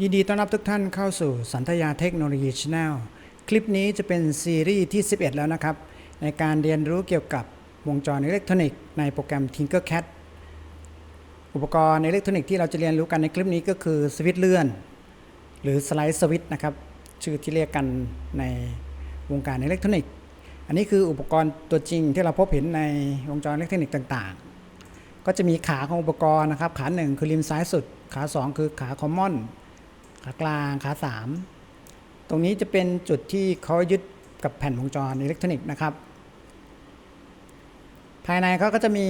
ยินดีต้อนรับทุกท่านเข้าสู่สันทยาเทคโนโลยีช n แนลคลิปนี้จะเป็นซีรีส์ที่ 11 แล้วนะครับ ในการเรียนรู้เกี่ยวกับวงจรอิเล็กทรอนิกส์ในโปรแกรม Tinkercad อุปกรณ์อิเล็กทรอนิกส์ที่เราจะเรียนรู้กันในคลิปนี้ก็คือสวิตช์เลื่อน หรือสไลด์สวิตช์นะครับ ชื่อที่เรียกกันในวงการอิเล็กทรอนิกส์ อันนี้คืออุปกรณ์ตัวจริงที่เราพบเห็นในวงจรอิเล็กทรอนิกส์ต่างๆ ก็จะมีขาของอุปกรณ์นะครับ ขาหนึ่งคือริมซ้ายสุด ขาสองคือขาคอมมอน ขากลางขาสามตรงนี้จะเป็นจุดที่เขายึดกับแผ่นวงจรอิเล็กทรอนิกส์นะครับ ภายในเขาก็จะมี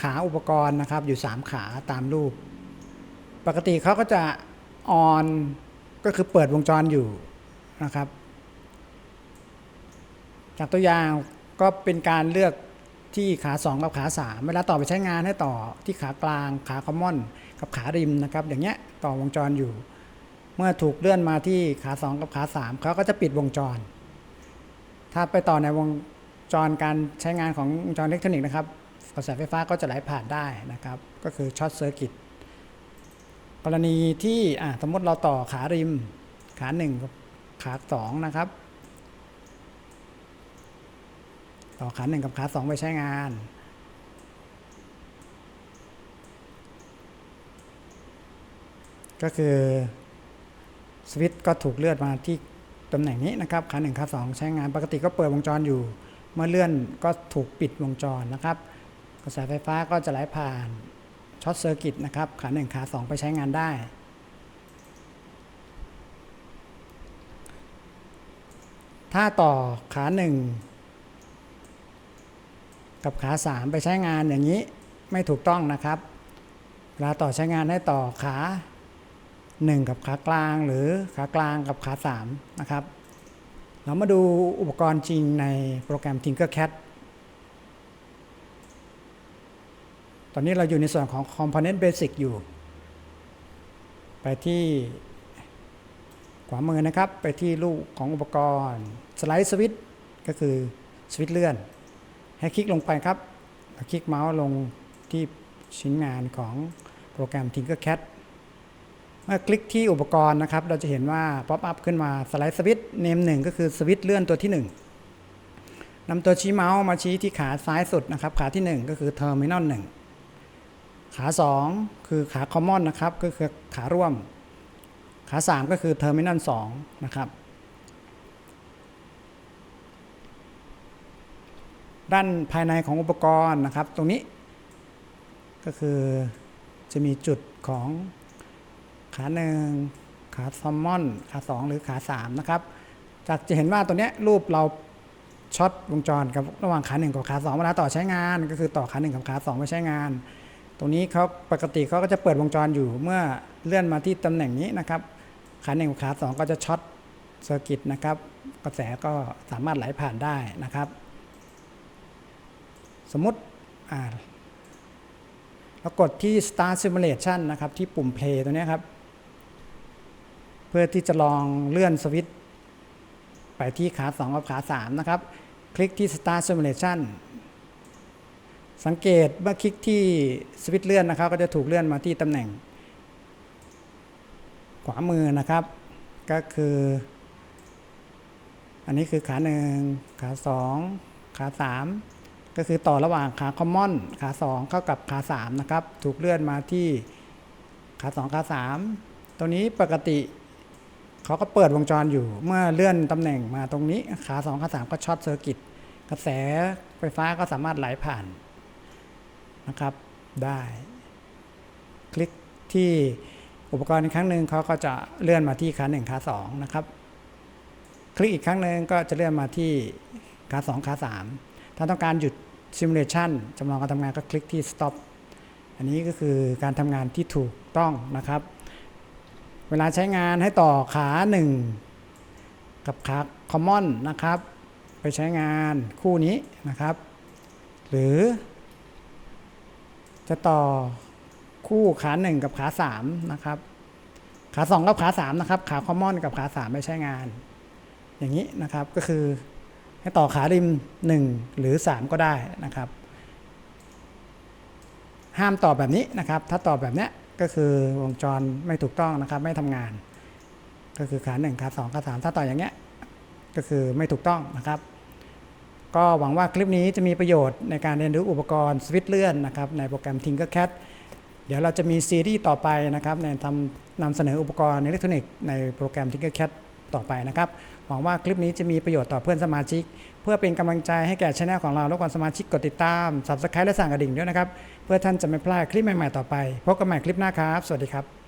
ขาอุปกรณ์นะครับอยู่ 3 ขาตามรูป ปกติเขาก็จะออนก็คือเปิดวงจรอยู่นะครับ จากตัวอย่างก็เป็นการเลือก ที่ขา 2 กับขา 3 เวลาต่อไปใช้งานให้ต่อที่ขากลางขาคอมมอนกับขาริมนะครับอย่างเงี้ยต่อวงจรอยู่ เมื่อถูกเลื่อนมาที่ขา 2 กับขา 3เขาก็จะปิดวงจร ถ้าไปต่อในวงจรการใช้งานของวงจรอิเล็กทรอนิกส์นะครับกระแสไฟฟ้าก็จะไหลผ่านได้นะครับ ก็คือช็อตเซอร์กิตกรณีที่สมมติเราต่อขาริม ขา1กับขา2นะครับ ต่อขา1กับขา2ไปใช้งาน ก็คือสวิตช์ก็ถูกเลื่อนมาที่ตำแหน่งนี้นะครับขา1ขา2ใช้งาน ปกติก็เปิดวงจรอยู่ เมื่อเลื่อนก็ถูกปิดวงจรนะครับ กระแสไฟฟ้าก็จะไหลผ่านช็อตเซอร์กิตนะครับขา1ขา2ไปใช้งานได้ถ้าต่อขา1 กับขา 3 ไปใช้งานอย่างนี้ไม่ถูกต้องนะครับเวลาต่อใช้งานให้ต่อขา 1 กับขากลางหรือขากลางกับขา 3 นะครับ เรามาดูอุปกรณ์จริงในโปรแกรม Tinkercad ตอนนี้เราอยู่ในส่วนของ Component Basic อยู่ ไปที่ขวามือนะครับ ไปที่ลูกของอุปกรณ์สไลด์สวิตช์ก็คือสวิตช์เลื่อน ให้คลิกลงไปครับคลิกเมาส์ลงที่ชิ้นงานของโปรแกรม Tinkercad เมื่อคลิกที่อุปกรณ์นะครับ เราจะเห็นว่าป๊อปอัพขึ้นมาสไลด์สวิตช์เนมหนึ่งก็คือสวิตช์เลื่อนตัวที่1นำตัวชี้เมาส์มาชี้ที่ขาซ้ายสุดนะครับ ขาที่ 1 ก็คือ Terminal 1 ขา 2 คือขา Common นะครับ ก็คือขาร่วม ขา 3 ก็คือ Terminal 2 นะครับ ด้านภายในของอุปกรณ์นะครับ ตรงนี้ ก็คือจะมีจุดของขาหนึ่งขาซอมมอนขา2หรือขา3นะครับ จากจะเห็นว่าตัวเนี้ยรูปเราช็อตวงจรกับระหว่างขา1กับขา2เวลาต่อใช้งาน ก็คือต่อขา1กับขา2ไปใช้งาน ตรงนี้เขาปกติเขาก็จะเปิดวงจรอยู่เมื่อเลื่อนมาที่ตำแหน่งนี้นะครับ ขา1กับขา2ก็จะช็อตเซอร์กิตนะครับ กระแสก็สามารถไหลผ่านได้นะครับ สมมติอ่าเรากดที่ start simulation นะครับ ที่ปุ่ม play ตัวนี้ครับ เพื่อที่จะลองเลื่อนสวิตช์ไปที่ขา 2 กับขา 3 นะครับ คลิกที่ start simulation สังเกตเมื่อคลิกที่สวิตช์เลื่อนนะครับ ก็จะถูกเลื่อนมาที่ตำแหน่ง ขวามือนะครับ ก็คือ อันนี้คือขา 1 ขา 2 ขา 3 ก็คือต่อระหว่างขาคอมมอนขา 2 เข้ากับขา3นะครับถูกเลื่อนมาที่ขา 2 ขา 3 ตัวนี้ปกติเขาก็เปิดวงจรอยู่ เมื่อเลื่อนตำแหน่งมาตรงนี้ขา 2 ขา 3 ก็ช็อตเซอร์กิตกระแสไฟฟ้าก็สามารถไหลผ่านนะครับได้ คลิกที่อุปกรณ์อีกครั้งหนึ่งเขาก็จะเลื่อนมาที่ขา1ขา2นะครับ คลิกอีกครั้งหนึ่งก็จะเลื่อนมาที่ขา2ขา3 ถ้าต้องการหยุด simulation จำลองการทำงานก็คลิกที่ stop อันนี้ก็คือการทำงานที่ถูกต้องนะครับ เวลาใช้งานให้ต่อขา 1 กับขา common นะครับ ไปใช้งานคู่นี้นะครับ หรือ จะต่อคู่ขา 1 กับขา 3 นะครับ ขา 2 กับขา 3 นะครับ ขา common กับขา 3 ไปใช้งาน อย่างนี้นะครับก็คือ ให้ต่อขาริม 1 หรือ 3 ก็ได้นะครับ ห้ามต่อแบบนี้นะครับ ถ้าต่อแบบเนี้ยก็คือวงจรไม่ถูกต้องนะครับ ไม่ทำงาน ก็คือขาหนึ่งขาสองขาสามถ้าต่ออย่างเงี้ยก็คือไม่ถูกต้องนะครับ ก็หวังว่าคลิปนี้จะมีประโยชน์ในการเรียนรู้อุปกรณ์สวิตช์เลื่อนนะครับในโปรแกรม Tinkercad เดี๋ยวเราจะมีซีรีส์ต่อไปนะครับในทำนำเสนออุปกรณ์อิเล็กทรอนิกส์ในโปรแกรม Tinkercad ต่อไปนะครับ หวังว่าคลิปนี้จะมีประโยชน์ต่อเพื่อนสมาชิก เพื่อเป็นกำลังใจให้แก่ช anel ของเราและก่อนสมาชิกกดติดตาม Subscribe และสั่งกระดิ่งด้วยนะครับ เพื่อท่านจะไม่พลาดคลิปใหม่ๆต่อไปพบกันใหม่คลิปหน้าครับ สวัสดีครับ